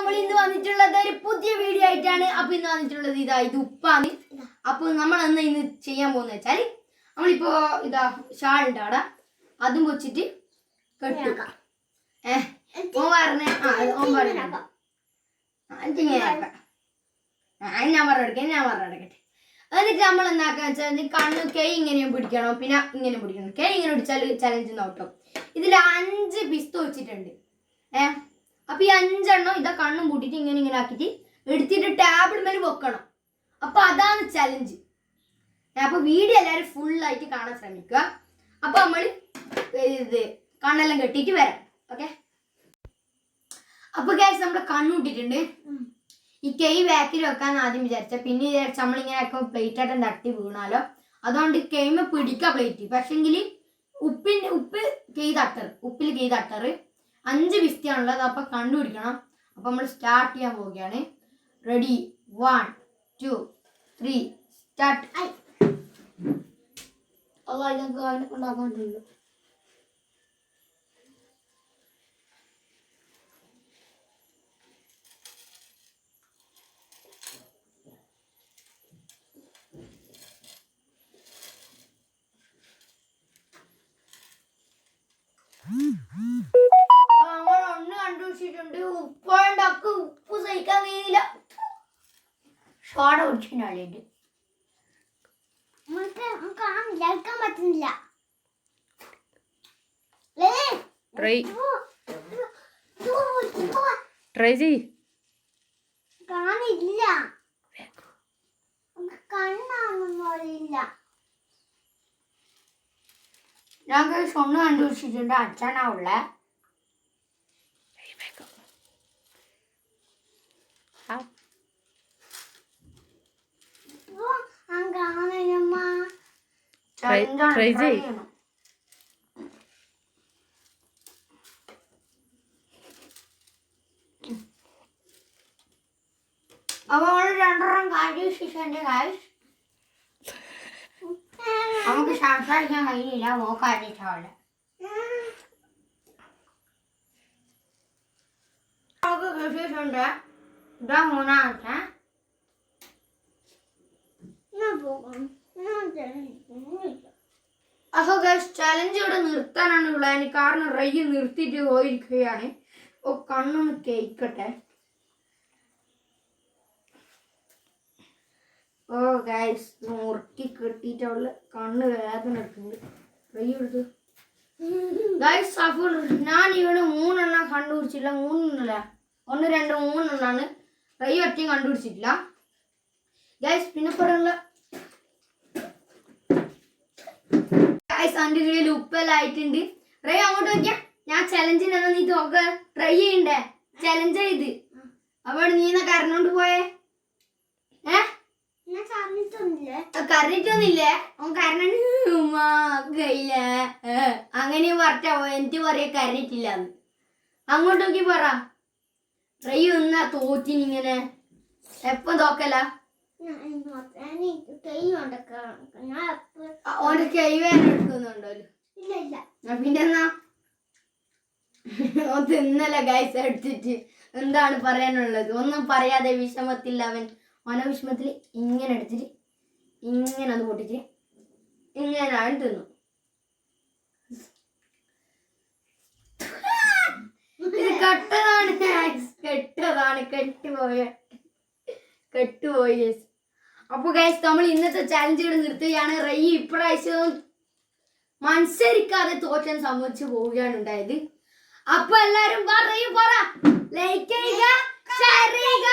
നമ്മൾ ഇന്ന് വന്നിട്ടുള്ളത് ഒരു പുതിയ വീഡിയോ ആയിട്ടാണ്. അപ്പൊ ഇന്ന് വന്നിട്ടുള്ളത് ഇതാ ഇത് ഉപ്പാണ്. അപ്പൊ നമ്മൾ അന്ന് ഇന്ന് ചെയ്യാൻ പോകുന്ന വെച്ചാൽ നമ്മളിപ്പോ ഇതാ ഷാൾ ഉണ്ട് അവിടെ. അതും വെച്ചിട്ട് കെട്ടുക ഏഹ് ഓൻ പറഞ്ഞ ആ ഓൻ ഞാൻ പറഞ്ഞെടുക്കേ ഞാൻ പറഞ്ഞെടുക്കട്ടെ എന്നിട്ട് നമ്മൾ എന്താക്കാ വെച്ചാൽ കണ്ണു കൈ ഇങ്ങനെയും പിടിക്കണം പിന്നെ ഇങ്ങനെ പിടിക്കണം. കൈ ഇങ്ങനെ പിടിച്ചാൽ ചലഞ്ച് നോട്ടോ ഇതിൽ അഞ്ച് പിസ്ത വെച്ചിട്ടുണ്ട് ഏ അപ്പൊ ഈ അഞ്ചെണ്ണം ഇതാ കണ്ണും കൂട്ടിട്ട് ഇങ്ങനെ ഇങ്ങനെ ആക്കിയിട്ട് എടുത്തിട്ട് ടാബിൾ മേൽ വെക്കണം. അപ്പൊ അതാണ് ചലഞ്ച് അപ്പൊ വീഡിയോ എല്ലാവരും ഫുൾ ആയിട്ട് കാണാൻ ശ്രമിക്കുക. അപ്പൊ നമ്മൾ ഇത് കണ്ണെല്ലാം കെട്ടിട്ട് വരാം. ഓക്കെ അപ്പൊ ഗ്യാസ് നമ്മുടെ കണ്ണൂട്ടിട്ടുണ്ട് ഈ കൈ ബാക്കിൽ വെക്കാൻ ആദ്യം വിചാരിച്ച. പിന്നെ വിചാരിച്ച നമ്മളിങ്ങനെ ആക്കുമ്പോൾ പ്ലേറ്റ് ആയിട്ട് തട്ടി വീണാലോ? അതുകൊണ്ട് കൈമ പിടിക്കുക പ്ലേറ്റ് പക്ഷെങ്കിൽ ഉപ്പിന്റെ ഉപ്പ് കൈ തട്ടറ് ഉപ്പിൽ കൈ തട്ടറ് അഞ്ച് വിസ്തിയാണുള്ളത് അപ്പൊ കണ്ടുപിടിക്കണം. അപ്പൊ നമ്മൾ സ്റ്റാർട്ട് ചെയ്യാൻ പോവുകയാണ്. Ready one two three start I. ഇതൊക്കെ അവനെ കൊണ്ടാക്കാൻ പറ്റുള്ളൂ നമ്മൾ ഷോട കുടിച്ചിട്ടുണ്ട് നമുക്ക് കാണില്ല എടുക്കാൻ പറ്റുന്നില്ല ട്രൈ ട്രൈ ചെയ് കാണില്ല നമുക്ക് കണ്ണാണെന്ന് പറയില്ല ഞങ്ങൾക്ക് ഒന്ന് കണ്ടുപിടിച്ചിട്ടുണ്ട് അച്ഛനാ ഉള്ള കാണില്ലമ്മ Try- try ചെയ്യ്. അപ്പൊ നമ്മൾ രണ്ടെണ്ണം കാര്യം ശിശുവിന്റെ കാര്യം നമുക്ക് സംസാരിക്കാൻ കഴിയില്ല മോക്കാരിച്ചാവില്ല നമുക്ക് കൃഷിയുണ്ട് ഇതാ മൂന്നാമത്തെ. പോകും? ഞാൻ ഗൈസ് ചലഞ്ച് ഇവിടെ നിർത്താനാണ് ഉള്ളത്. കാരണം റൈ നിർത്തിയിട്ട് പോയിരിക്കുകയാണ്. ഓ കണ്ണൊന്ന് കേൾക്കട്ടെ. ഓ ഗൈസ് മുറുക്കി കെട്ടിയിട്ട് കണ്ണ് വേദന എടുക്കുന്നുണ്ട് റൈ എടുത്ത് ഗൈസ് അപ്പോൾ ഞാൻ ഇവിടെ മൂന്നെണ്ണം കണ്ടുപിടിച്ചില്ല മൂന്നെണ്ണല്ല. ഒന്ന് രണ്ട് മൂന്നെണ്ണാണ്. റൈ ഒറ്റയും കണ്ടുപിടിച്ചിട്ടില്ല. ഗൈസ് പിന്നെ പറയാനുള്ള ഗൈസ് എന്റെ കയ്യിൽ ഉപ്പെല്ലാം ആയിട്ടുണ്ട് റൈ അങ്ങോട്ട് നോക്കിയാ. ഞാൻ ചലഞ്ചിന് എന്നാ നീ തോക്ക ട്രൈ ചെയ്യണ്ടേ? ചലഞ്ച് ചെയ്ത് അപ്പോൾ നീ എന്നാ കരഞ്ഞോണ്ട് പോയേ? ഏ? കരഞ്ഞിട്ടൊന്നില്ലേ അവൻ അങ്ങനെ പറഞ്ഞോ എനിക്ക് പറയാ കരഞ്ഞിട്ടില്ല അങ്ങോട്ട് നോക്കി പറ. ട്രൈ ഒന്നാ തോറ്റിനിങ്ങനെ എപ്പം തോക്കല? എനിക്ക് കൈ വേദന എടുക്കുന്നുണ്ടോ? ഓന്റെ ഇല്ല. പിന്നെന്നാ ഓൻ തിന്നല ഗൈസ് എടുത്തിട്ട്. എന്താണ് പറയാനുള്ളത്? ഒന്നും പറയാതെ വിഷമത്തിൽ അവൻ ഓന വിഷമത്തിൽ ഇങ്ങനെ എടുത്തിട്ട് ഇങ്ങനെ അത് പൊട്ടിച്ച് ഇങ്ങനെ അവൻ തിന്നു. ഇത് കെട്ടതാണ് കെട്ടതാണ്. കെട്ടുപോയ കെട്ടുപോയി guys. അപ്പൊ ഗൈസ് നമ്മൾ ഇന്നത്തെ ചാലഞ്ച് ഇവിടെ നിർത്തുകയാണ് റൈ ഇപ്രാവശ്യം മത്സരിക്കാതെ തോറ്റൻ സമ്മതിച്ചു പോവുകയാണ് ഉണ്ടായത് അപ്പൊ എല്ലാരും പറയും പറ ലൈക്ക് ചെയ്യുക ഷെയർ ചെയ്യുക